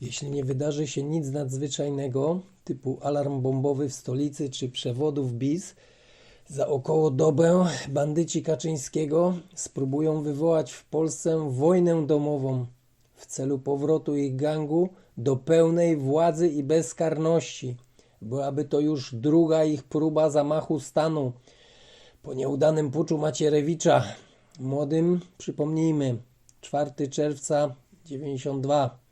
Jeśli nie wydarzy się nic nadzwyczajnego, typu alarm bombowy w stolicy czy przewodów BIS, za około dobę bandyci Kaczyńskiego spróbują wywołać w Polsce wojnę domową w celu powrotu ich gangu do pełnej władzy i bezkarności. Byłaby to już druga ich próba zamachu stanu po nieudanym puczu Macierewicza. Młodym, przypomnijmy, 4 czerwca 92.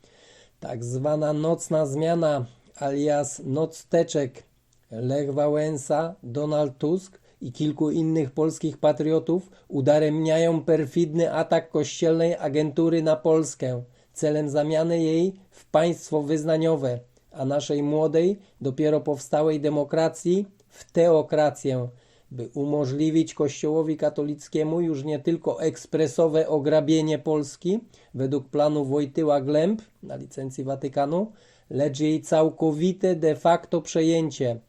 Tak zwana nocna zmiana alias Noc Teczek. Lech Wałęsa, Donald Tusk i kilku innych polskich patriotów udaremniają perfidny atak kościelnej agentury na Polskę celem zamiany jej w państwo wyznaniowe, a naszej młodej, dopiero powstałej demokracji w teokrację, by umożliwić Kościołowi katolickiemu już nie tylko ekspresowe ograbienie Polski według planu Wojtyła Glemp na licencji Watykanu, lecz jej całkowite de facto przejęcie.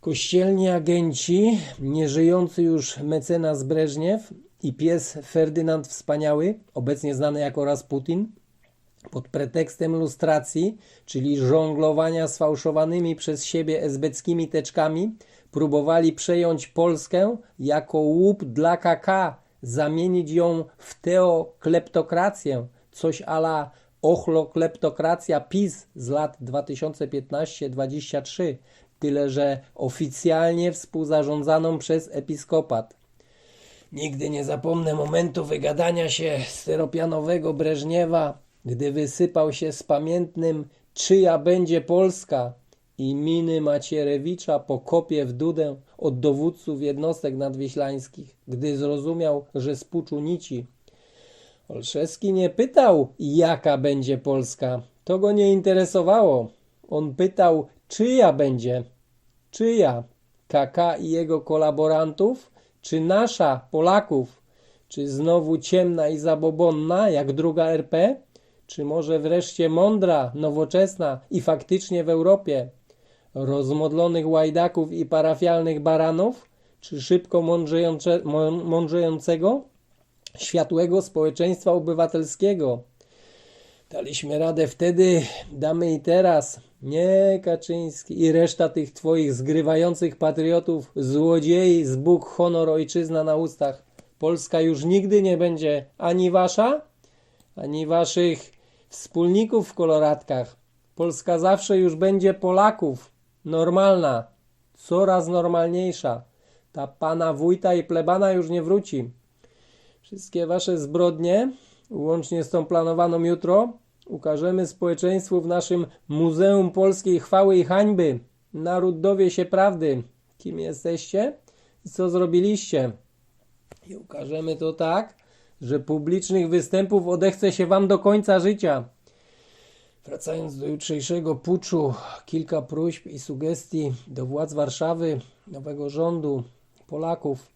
Kościelni agenci, nieżyjący już mecenas Breżniew i pies Ferdynand Wspaniały, obecnie znany jako Rasputin, pod pretekstem lustracji, czyli żonglowania sfałszowanymi przez siebie esbeckimi teczkami, próbowali przejąć Polskę jako łup dla KK, zamienić ją w teokleptokrację, coś ala ochlokleptokracja PiS z lat 2015-23, tyle że oficjalnie współzarządzaną przez episkopat. Nigdy nie zapomnę momentu wygadania się steropianowego Breżniewa, gdy wysypał się z pamiętnym czyja będzie Polska i miny Macierewicza po kopie w dudę od dowódców jednostek nadwiślańskich, gdy zrozumiał, że z puczu nici. Olszewski nie pytał, jaka będzie Polska. To go nie interesowało. On pytał, czyja będzie. Czyja? KK i jego kolaborantów? Czy nasza, Polaków? Czy znowu ciemna i zabobonna, jak druga RP? Czy może wreszcie mądra, nowoczesna i faktycznie w Europie? Rozmodlonych łajdaków i parafialnych baranów? Czy szybko mądrzejące, mą- mądrzejącego, światłego społeczeństwa obywatelskiego? Daliśmy radę wtedy, damy i teraz. Nie, Kaczyński i reszta tych twoich zgrywających patriotów, złodziei z Bóg, honor, ojczyzna na ustach. Polska już nigdy nie będzie ani wasza, ani waszych wspólników w koloratkach. Polska zawsze już będzie Polaków. Normalna, coraz normalniejsza. Ta pana wójta i plebana już nie wróci. Wszystkie wasze zbrodnie, łącznie z tą planowaną jutro, ukażemy społeczeństwu w naszym Muzeum Polskiej Chwały i Hańby. Naród dowie się prawdy, kim jesteście i co zrobiliście. I ukażemy to tak, że publicznych występów odechce się wam do końca życia. Wracając do jutrzejszego puczu, kilka próśb i sugestii do władz Warszawy, nowego rządu, Polaków.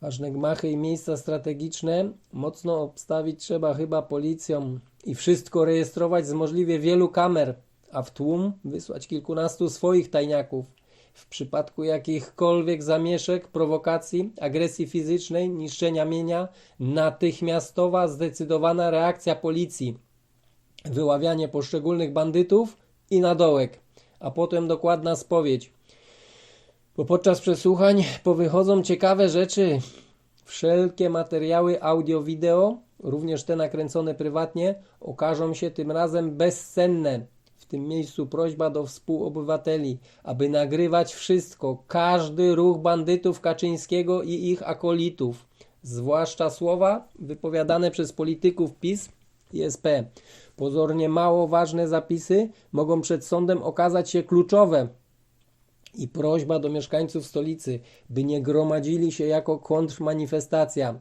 Ważne gmachy i miejsca strategiczne mocno obstawić trzeba chyba policją i wszystko rejestrować z możliwie wielu kamer, a w tłum wysłać kilkunastu swoich tajniaków. W przypadku jakichkolwiek zamieszek, prowokacji, agresji fizycznej, niszczenia mienia, natychmiastowa, zdecydowana reakcja policji wyławianie poszczególnych bandytów i na dołek, a potem dokładna spowiedź. Bo podczas przesłuchań powychodzą ciekawe rzeczy. Wszelkie materiały audio-wideo, również te nakręcone prywatnie, okażą się tym razem bezcenne. W tym miejscu prośba do współobywateli, aby nagrywać wszystko, każdy ruch bandytów Kaczyńskiego i ich akolitów, zwłaszcza słowa wypowiadane przez polityków PiS i SP. Pozornie mało ważne zapisy mogą przed sądem okazać się kluczowe. I prośba do mieszkańców stolicy, by nie gromadzili się jako kontrmanifestacja.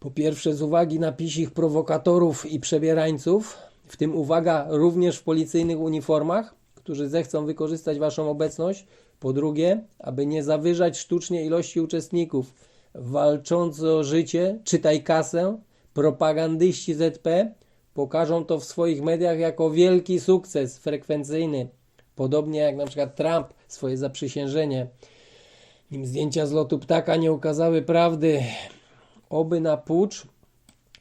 Po pierwsze, z uwagi na pisich prowokatorów i przebierańców, w tym uwaga również w policyjnych uniformach, którzy zechcą wykorzystać Waszą obecność. Po drugie, aby nie zawyżać sztucznie ilości uczestników. Walczący o życie, czytaj kasę, propagandyści ZP pokażą to w swoich mediach jako wielki sukces frekwencyjny. Podobnie jak na przykład Trump swoje zaprzysiężenie. Nim zdjęcia z lotu ptaka nie ukazały prawdy, oby na pucz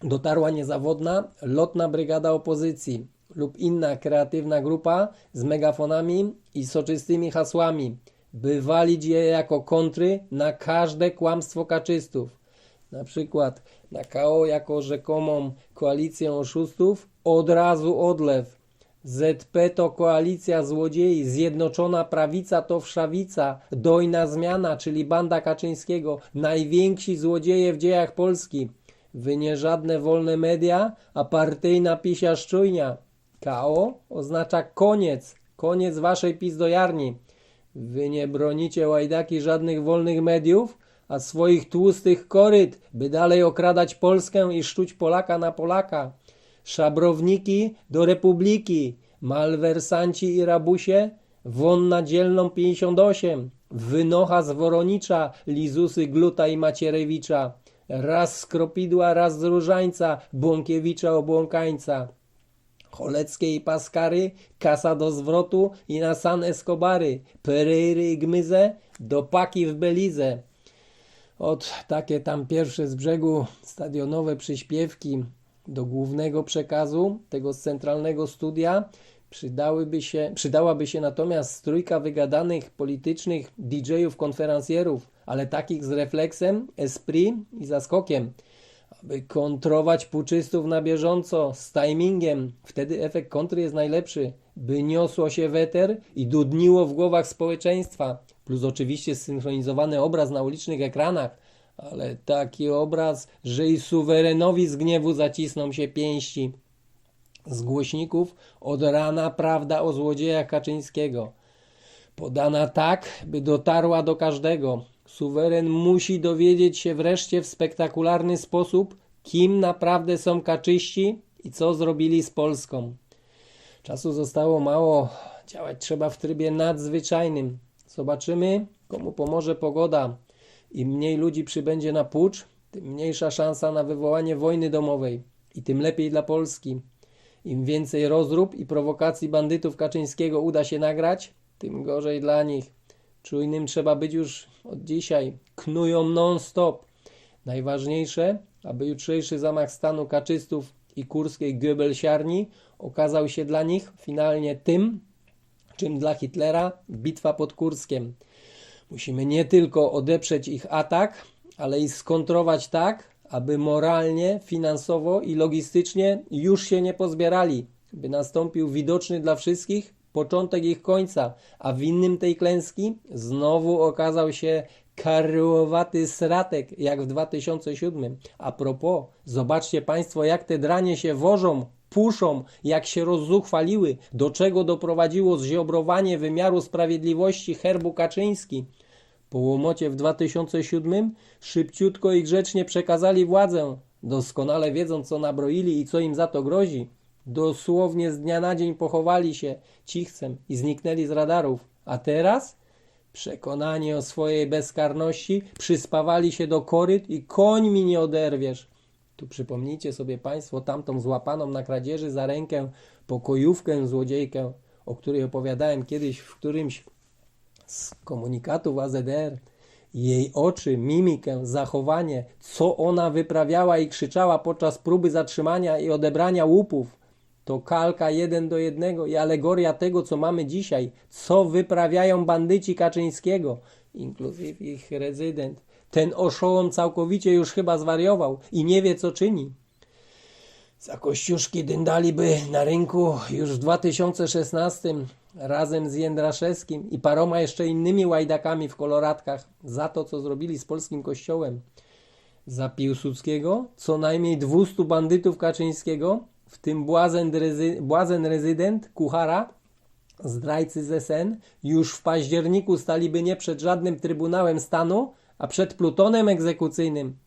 dotarła niezawodna lotna brygada opozycji. lub inna kreatywna grupa z megafonami i soczystymi hasłami, by walić je jako kontry na każde kłamstwo kaczystów. Na przykład na KO jako rzekomą koalicję oszustów od razu odlew. ZP to koalicja złodziei, Zjednoczona Prawica to wszawica, dojna zmiana, czyli banda Kaczyńskiego, najwięksi złodzieje w dziejach Polski. Wy nie żadne wolne media, a partyjna pisiaszczujnia. KO oznacza koniec, koniec waszej pizdojarni. Wy nie bronicie łajdaki żadnych wolnych mediów, a swoich tłustych koryt, by dalej okradać Polskę i szczuć Polaka na Polaka. Szabrowniki do republiki, malwersanci i rabusie, wonna dzielną 58, wynocha z Woronicza, lizusy Gluta i Macierewicza, raz z Kropidła, raz z Różańca, Błąkiewicza obłąkańca. Choleckie i Paskary, kasa do zwrotu i na San Escobary, Pereiry i Gmyze, do Paki w Belize. Od takie tam pierwsze z brzegu stadionowe przyśpiewki do głównego przekazu tego z centralnego studia przydałyby się, przydałaby się natomiast trójka wygadanych politycznych DJ-ów, konferencjerów, ale takich z refleksem, esprit i zaskokiem, aby kontrować puczystów na bieżąco, z timingiem. Wtedy efekt kontry jest najlepszy, by niosło się weter i dudniło w głowach społeczeństwa. Plus oczywiście zsynchronizowany obraz na ulicznych ekranach, ale taki obraz, że i suwerenowi z gniewu zacisną się pięści. Z głośników od rana prawda o złodziejach Kaczyńskiego. Podana tak, by dotarła do każdego. Suweren musi dowiedzieć się wreszcie w spektakularny sposób, kim naprawdę są kaczyści i co zrobili z Polską. Czasu zostało mało, działać trzeba w trybie nadzwyczajnym. Zobaczymy, komu pomoże pogoda. Im mniej ludzi przybędzie na pucz, tym mniejsza szansa na wywołanie wojny domowej i tym lepiej dla Polski. Im więcej rozrób i prowokacji bandytów Kaczyńskiego uda się nagrać, tym gorzej dla nich. Czujnym trzeba być już od dzisiaj. Knują non-stop. Najważniejsze, aby jutrzejszy zamach stanu kaczystów i kurskiej Goebbelsiarni okazał się dla nich finalnie tym, czym dla Hitlera bitwa pod Kurskiem. Musimy nie tylko odeprzeć ich atak, ale i skontrować tak, aby moralnie, finansowo i logistycznie już się nie pozbierali, by nastąpił widoczny dla wszystkich początek ich końca, a winnym tej klęski znowu okazał się karłowaty sratek, jak w 2007. A propos, zobaczcie Państwo, jak te dranie się wożą, puszą, jak się rozzuchwaliły, do czego doprowadziło zziobrowanie wymiaru sprawiedliwości herbu Kaczyński. Po łomocie w 2007 szybciutko i grzecznie przekazali władzę, doskonale wiedząc co nabroili i co im za to grozi. Dosłownie z dnia na dzień pochowali się cichcem i zniknęli z radarów. A teraz? Przekonani o swojej bezkarności, przyspawali się do koryt i koń mi nie oderwiesz. Tu przypomnijcie sobie Państwo tamtą złapaną na kradzieży za rękę pokojówkę złodziejkę, o której opowiadałem kiedyś w którymś z komunikatów AZR. Jej oczy, mimikę, zachowanie, co ona wyprawiała i krzyczała podczas próby zatrzymania i odebrania łupów. To kalka jeden do jednego i alegoria tego, co mamy dzisiaj, co wyprawiają bandyci Kaczyńskiego, inkluzyw ich rezydent. Ten oszołom całkowicie już chyba zwariował i nie wie, co czyni. Za kościuszki dyndaliby na rynku już w 2016 razem z Jędraszewskim i paroma jeszcze innymi łajdakami w koloratkach za to, co zrobili z polskim kościołem. Za Piłsudskiego co najmniej 200 bandytów Kaczyńskiego, w tym błazen, rezy, błazen rezydent Kuchara, zdrajcy z SN, już w październiku staliby nie przed żadnym Trybunałem Stanu, a przed plutonem egzekucyjnym.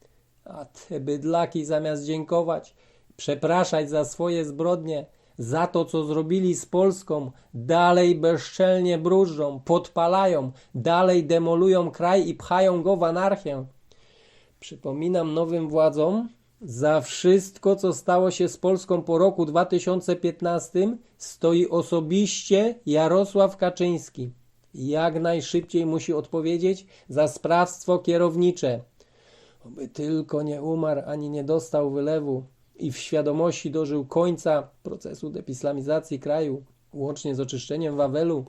A te bydlaki zamiast dziękować, przepraszać za swoje zbrodnie, za to, co zrobili z Polską, dalej bezczelnie brużą, podpalają, dalej demolują kraj i pchają go w anarchię. Przypominam nowym władzom, za wszystko, co stało się z Polską po roku 2015, stoi osobiście Jarosław Kaczyński. Jak najszybciej musi odpowiedzieć za sprawstwo kierownicze. Oby tylko nie umarł ani nie dostał wylewu i w świadomości dożył końca procesu depislamizacji kraju, łącznie z oczyszczeniem Wawelu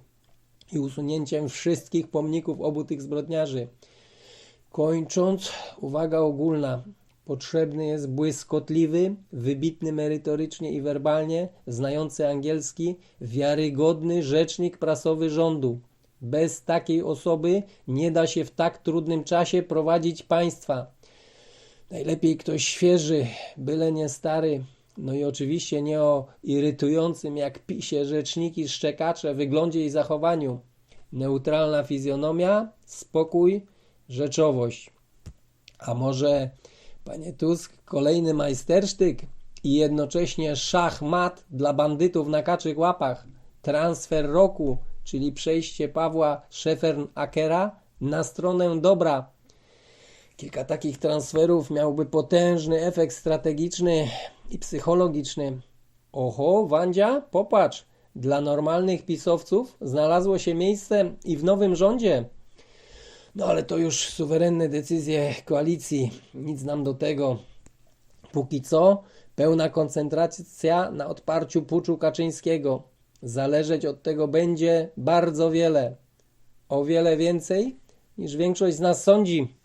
i usunięciem wszystkich pomników obu tych zbrodniarzy. Kończąc, uwaga ogólna. Potrzebny jest błyskotliwy, wybitny merytorycznie i werbalnie, znający angielski, wiarygodny rzecznik prasowy rządu. Bez takiej osoby nie da się w tak trudnym czasie prowadzić państwa. Najlepiej ktoś świeży, byle nie stary. No i oczywiście nie o irytującym jak pisie rzeczniki szczekacze wyglądzie i zachowaniu. Neutralna fizjonomia, spokój, rzeczowość. A może, panie Tusk, kolejny majstersztyk i jednocześnie szachmat dla bandytów na kaczych łapach, transfer roku, czyli przejście Pawła Szefern-Akera na stronę dobra. Kilka takich transferów miałby potężny efekt strategiczny i psychologiczny. Oho, Wandzia, popatrz, dla normalnych pisowców znalazło się miejsce i w nowym rządzie. No ale to już suwerenne decyzje koalicji, nic nam do tego. Póki co pełna koncentracja na odparciu puczu Kaczyńskiego. Zależeć od tego będzie bardzo wiele. O wiele więcej niż większość z nas sądzi.